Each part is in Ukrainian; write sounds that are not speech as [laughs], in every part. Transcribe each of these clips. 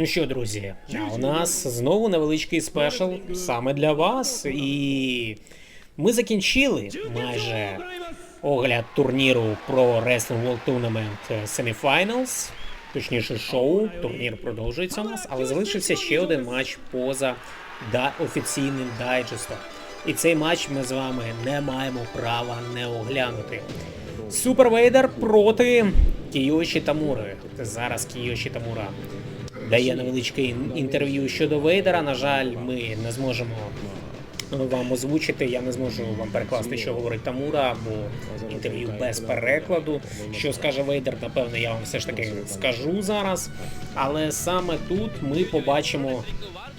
Ну що, друзі, а у нас знову невеличкий спешл саме для вас. І ми закінчили майже огляд турніру про Wrestling World Tournament Semifinals. Точніше, шоу. Турнір продовжується у нас, але залишився ще один матч поза офіційним дайджестом. І цей матч ми з вами не маємо права не оглянути. Супер Вейдер проти Кіоші Тамури. Зараз Кіоші Тамура дає невеличке інтерв'ю щодо Вейдера. На жаль, ми не зможемо вам озвучити. Я не зможу вам перекласти, що говорить Тамура, бо інтерв'ю без перекладу. Що скаже Вейдер, напевно, я вам все ж таки скажу зараз. Але саме тут ми побачимо,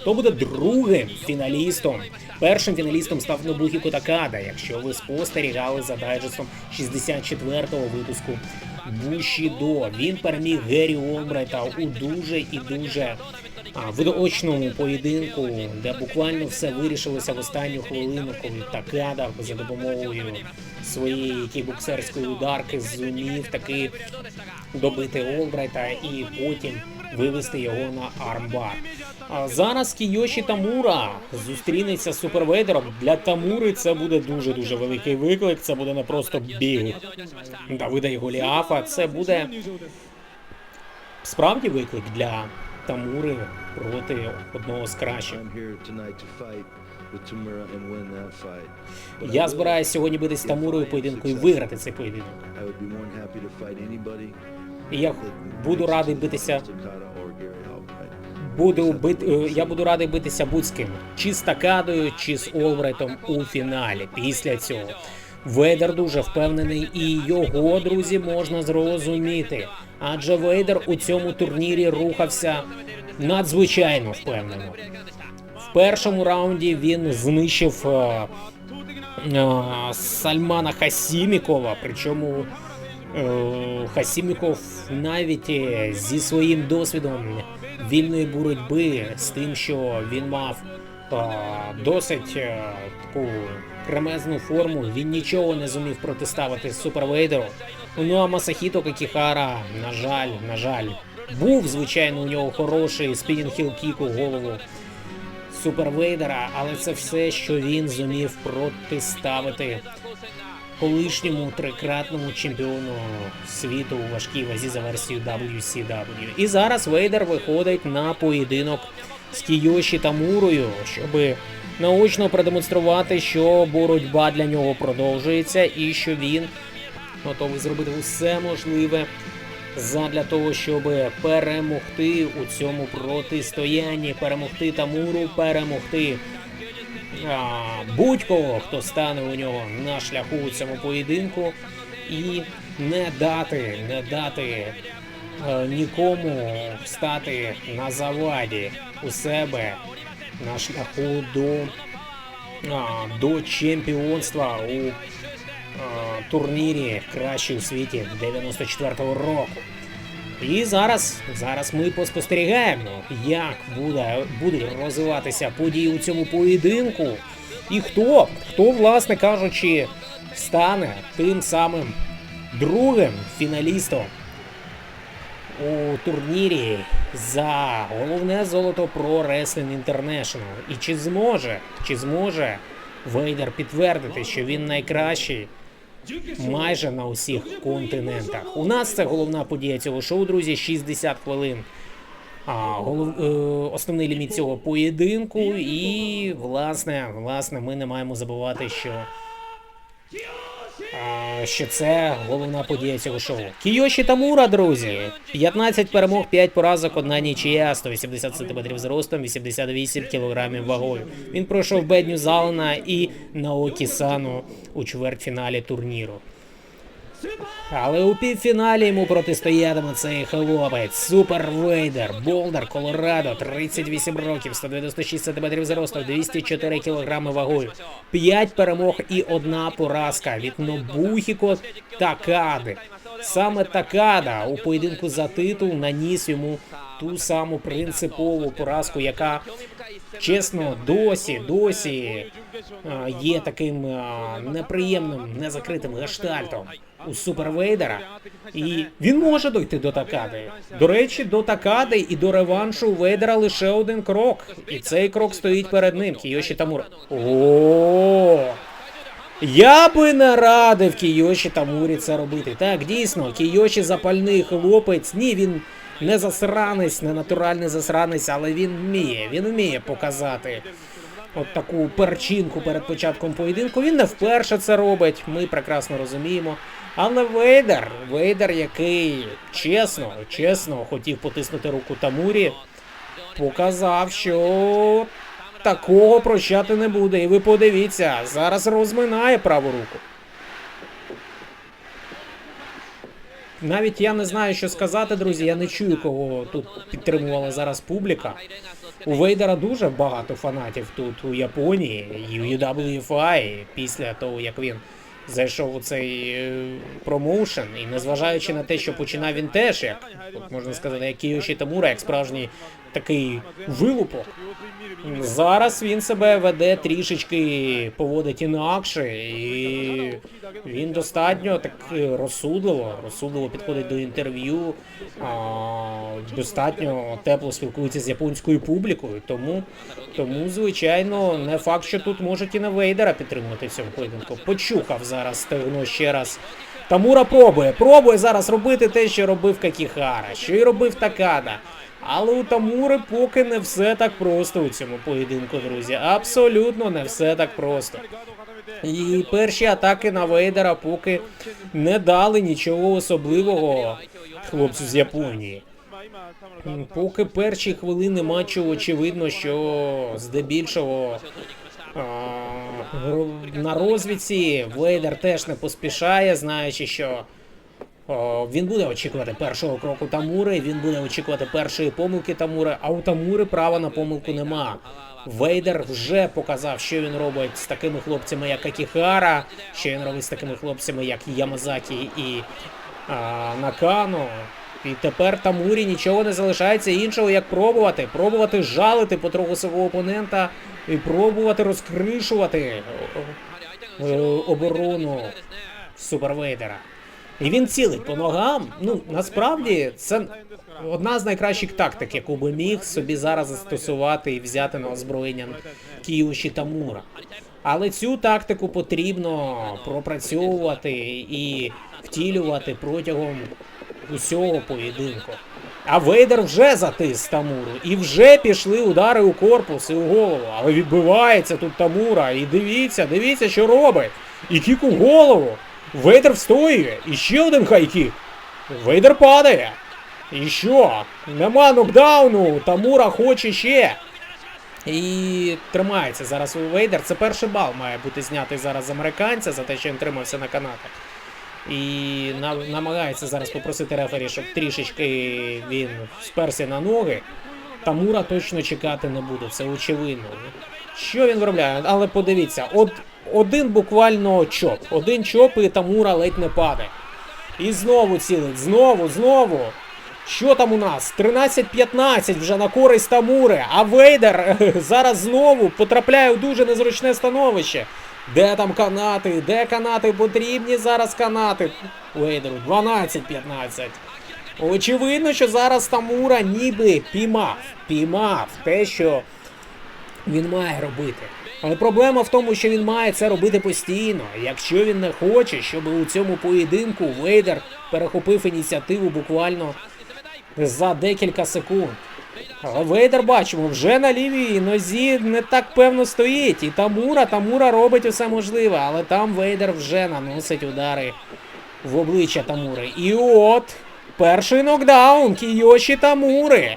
хто буде другим фіналістом. Першим фіналістом став Нобухіко Такада, якщо ви спостерігали за дайджестом 64-го випуску Бушідо. Він переміг Гері Олбрайта у дуже і дуже а, видоочному поєдинку, де буквально все вирішилося в останню хвилину, коли Такада за допомогою своєї кікбоксерської ударки зумів таки добити Олбрайта і потім вивести його на армбар. А зараз Кійоші Тамура зустрінеться з супервейдером. Для Тамури це буде дуже дуже великий виклик. Це буде не просто біг Давида і Голіафа. Це буде справді виклик для Тамури проти одного з кращих. Я збираюся сьогодні битись з Тамурою поєдинку і виграти цей поєдинок. І я буду радий битися. Буду бити, е, я буду радий битися будь з ким. Чи з Такадою, чи з Олбрайтом у фіналі. Після цього. Вейдер дуже впевнений, і його друзі можна зрозуміти. Адже Вейдер у цьому турнірі рухався надзвичайно впевнено. Першому раунді він знищив е, е, Сальмана Хасімікова, причому е, Хасіміков навіть зі своїм досвідом вільної боротьби з тим, що він мав е, досить е, таку кремезну форму, він нічого не зумів протиставити супервейдеру. Ну а Масахіто Какіхара, на жаль, на жаль, був звичайно у нього хороший спінінг хіл кік у голову супервейдера, але це все, що він зумів протиставити колишньому трикратному чемпіону світу у важкій вазі за версією WCW. І зараз Вейдер виходить на поєдинок з Кійоші Тамурою, щоб наочно продемонструвати, що боротьба для нього продовжується і що він готовий зробити усе можливе задля того, щоб перемогти у цьому протистоянні, перемогти Тамуру, перемогти а, будь-кого, хто стане у нього на шляху у цьому поєдинку, і не дати, не дати е, нікому стати на заваді у себе на шляху до, а, до чемпіонства у е, турнірі кращий у світі 94-го року. І зараз, зараз ми поспостерігаємо, як буде, будуть розвиватися події у цьому поєдинку, і хто, хто, власне кажучи, стане тим самим другим фіналістом у турнірі за головне золото про Wrestling International. І чи зможе, чи зможе Вейдер підтвердити, що він найкращий майже на усіх континентах. У нас це головна подія цього шоу, друзі. 60 хвилин. А, голов, е, основний ліміт цього поєдинку. І власне, власне, ми не маємо забувати, що. Що це головна подія цього шоу. Кіоші Тамура, друзі. 15 перемог, 5 поразок, одна нічия, 180 см зростом, 88 кг вагою. Він пройшов Бедню Залена і Наокі Сану у чвертьфіналі турніру. Але у півфіналі йому протистоятиме цей хлопець. Супер Вейдер, Болдер, Колорадо, 38 років, 196 см зросту, 204 кг вагою, 5 перемог і одна поразка від Нобухіко Такади. Саме Такада у поєдинку за титул наніс йому ту саму принципову поразку, яка чесно досі, досі є таким неприємним, незакритим гештальтом у Супер Вейдера. І він може дойти до Такади. До речі, до Такади і до реваншу Вейдера лише один крок. І цей крок стоїть перед ним. Кійоші Тамура. О! Я би не радив Кійоші Тамурі це робити. Так, дійсно, Кійоші запальний хлопець. Ні, він не засранець, не натуральний засранець, але він вміє. Він вміє показати от таку перчинку перед початком поєдинку. Він не вперше це робить, ми прекрасно розуміємо. Але Вейдер, Вейдер, який чесно, чесно хотів потиснути руку Тамурі, показав, що такого прощати не буде. І ви подивіться, зараз розминає праву руку. Навіть я не знаю, що сказати, друзі. Я не чую, кого тут підтримувала зараз публіка. У Вейдера дуже багато фанатів тут у Японії і у UWFI після того, як він зайшов у цей е, промоушен. І незважаючи на те, що починав він теж, як от можна сказати, як Кіоші Тамура, як справжній такий вилупок. Зараз він себе веде трішечки поводить інакше, і він достатньо так е, розсудливо, розсудливо підходить до інтерв'ю, достатньо тепло спілкується з японською публікою. Тому, тому, звичайно, не факт, що тут можуть і на Вейдера підтримувати в цьому поєдинку. Почухав зараз стегно ще раз. Тамура пробує, пробує зараз робити те, що робив Какіхара, що і робив Такада. Але у Тамури поки не все так просто у цьому поєдинку, друзі. Абсолютно не все так просто. І перші атаки на Вейдера поки не дали нічого особливого хлопцю з Японії. Поки перші хвилини матчу очевидно, що здебільшого а, на розвідці Вейдер теж не поспішає, знаючи, що він буде очікувати першого кроку Тамури, він буде очікувати першої помилки Тамури, а у Тамури права на помилку нема. Вейдер вже показав, що він робить з такими хлопцями, як Акіхара, що він робить з такими хлопцями, як Ямазакі і а, Накано. І тепер Тамурі нічого не залишається іншого, як пробувати. Пробувати жалити потроху свого опонента і пробувати розкришувати е, е, оборону Супервейдера. І він цілить по ногам. Ну насправді це одна з найкращих тактик, яку би міг собі зараз застосувати і взяти на озброєння Кіюші Тамура. Але цю тактику потрібно пропрацьовувати і втілювати протягом усього поєдинку. А Вейдер вже затис Тамуру, і вже пішли удари у корпус і у голову. Але відбивається тут Тамура. І дивіться, дивіться, що робить. І кік у голову. Вейдер встоює. І ще один хайкік. Вейдер падає. І що? Нема нокдауну. Тамура хоче ще. І тримається зараз у Вейдер. Це перший бал має бути знятий зараз американця за те, що він тримався на канатах. І на, намагається зараз попросити рефері, щоб трішечки він сперся на ноги. Тамура точно чекати не буде, це очевидно. Що він виробляє? Але подивіться, от один буквально чоп. Один чоп і Тамура ледь не падає. І знову цілить, знову, знову. Що там у нас? 13-15 вже на користь Тамури, а Вейдер [laughs] зараз знову потрапляє в дуже незручне становище. Де там канати? Де канати? Потрібні зараз канати. Вейдеру 12-15. Очевидно, що зараз Тамура ніби піймав. Піймав те, що він має робити. Але проблема в тому, що він має це робити постійно. Якщо він не хоче, щоб у цьому поєдинку Вейдер перехопив ініціативу буквально за декілька секунд. Але Вейдер бачимо, вже на лівій нозі не так певно стоїть. І Тамура, Тамура робить усе можливе, але там Вейдер вже наносить удари в обличчя Тамури. І от перший нокдаун Кійоші Тамури.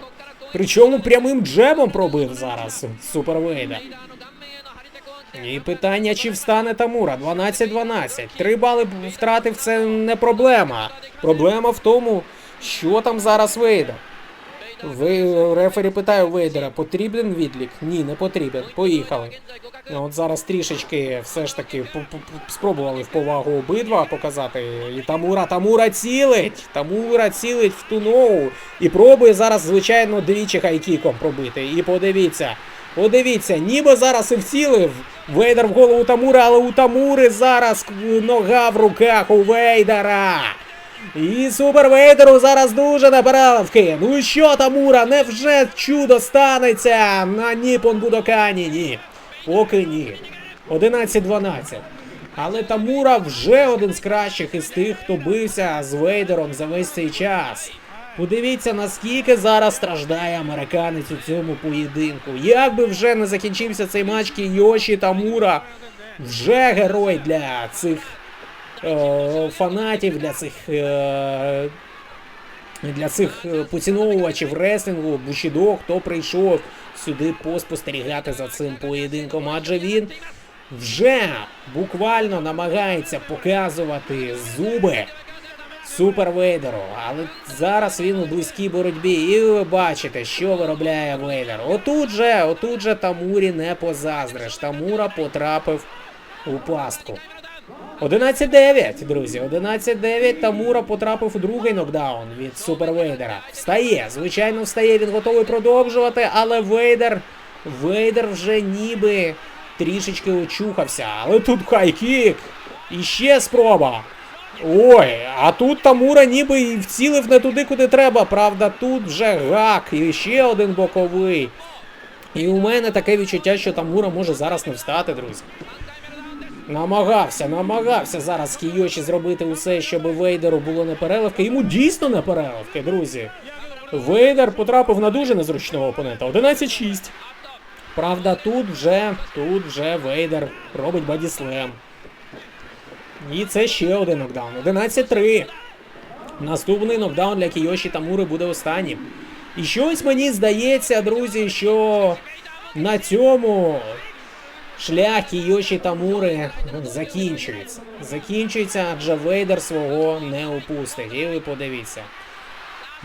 Причому прямим джебом пробив зараз Супер Вейдер. І питання, чи встане Тамура? 12-12. Три бали втратив це не проблема. Проблема в тому, що там зараз Вейдер. Ви рефері питає Вейдера, потрібен відлік? Ні, не потрібен. Поїхали. Ну, От зараз трішечки все ж таки спробували в повагу обидва показати. І Тамура, Тамура цілить! Тамура цілить в ту ногу. І пробує зараз, звичайно, двічі хайкіком пробити. І подивіться, Подивіться, ніби зараз і вцілив Вейдер в голову Тамура, але у Тамури зараз нога в руках у Вейдера. І Супер Вейдеру зараз дуже на переливки. Ну і що, Тамура, невже чудо станеться на Ніпон Будокані? Ні. Поки ні. 11-12. Але Тамура вже один з кращих із тих, хто бився з Вейдером за весь цей час. Подивіться, наскільки зараз страждає американець у цьому поєдинку. Як би вже не закінчився цей матч Кійоші Тамура, вже герой для цих е, фанатів, для цих. Е, для цих е, поціновувачів реслінгу, Бушідо, хто прийшов сюди поспостерігати за цим поєдинком, адже він вже буквально намагається показувати зуби Супер Вейдеру. Але зараз він у близькій боротьбі. І ви бачите, що виробляє Вейдер. Отут же, отут же Тамурі не позаздриш. Тамура потрапив у пастку. 11-9, друзі. 11-9. Тамура потрапив у другий нокдаун від Супер Вейдера. Встає, звичайно, встає. Він готовий продовжувати, але Вейдер. Вейдер вже ніби трішечки очухався. Але тут хайкік. І ще спроба. Ой, а тут Тамура ніби і вцілив не туди, куди треба. Правда, тут вже гак. І ще один боковий. І у мене таке відчуття, що Тамура може зараз не встати, друзі. Намагався, намагався зараз Кійоші зробити усе, щоб Вейдеру було не переливки. Йому дійсно не переливки, друзі. Вейдер потрапив на дуже незручного опонента. 11-6. Правда, тут вже, тут вже Вейдер робить бодіслем. І це ще один нокдаун. 11-3. Наступний нокдаун для Кійоші Тамури буде останнім. І щось мені здається, друзі, що на цьому шлях Кійоші Тамури закінчується. Закінчується, адже Вейдер свого не упустить. І ви подивіться.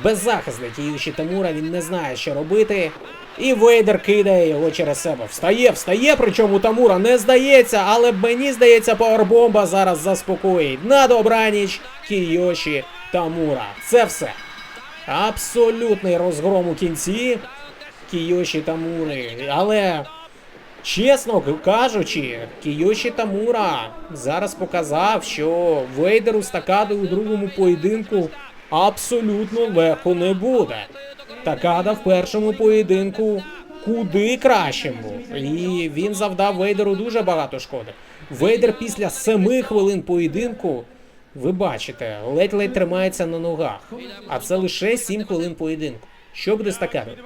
Беззахисний Кіюші Тамура, він не знає, що робити. І Вейдер кидає його через себе. Встає, встає, причому Тамура не здається, але мені здається, пауербомба зараз заспокоїть. На добраніч Кійоші Тамура. Це все. Абсолютний розгром у кінці Кійоші Тамури. Але, чесно кажучи, Кійоші Тамура зараз показав, що Вейдеру стакади у другому поєдинку абсолютно легко не буде. Такада в першому поєдинку куди кращим був. І він завдав Вейдеру дуже багато шкоди. Вейдер після семи хвилин поєдинку, ви бачите, ледь-ледь тримається на ногах. А це лише сім хвилин поєдинку. Що буде з Такадою?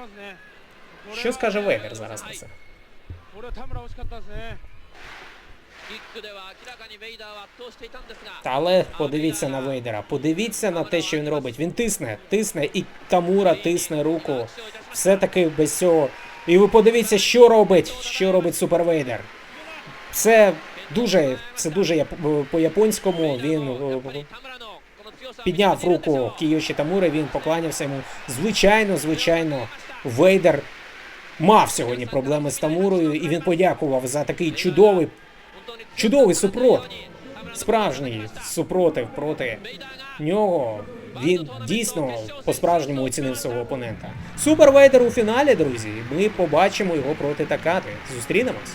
Що скаже Вейдер зараз на це? Але подивіться на Вейдера. Подивіться на те, що він робить. Він тисне, тисне, і Тамура тисне руку. Все таки без цього. І ви подивіться, що робить, що робить Супер Вейдер. Це дуже, це дуже е, по-японському. Він е, підняв руку Кіоші Тамури, він покланявся йому. Звичайно, звичайно, Вейдер мав сьогодні проблеми з Тамурою, і він подякував за такий чудовий чудовий супротив. Справжній супротив проти нього. Він дійсно по-справжньому оцінив свого опонента. Супер Вейдер у фіналі, друзі. Ми побачимо його проти Такати. Зустрінемось.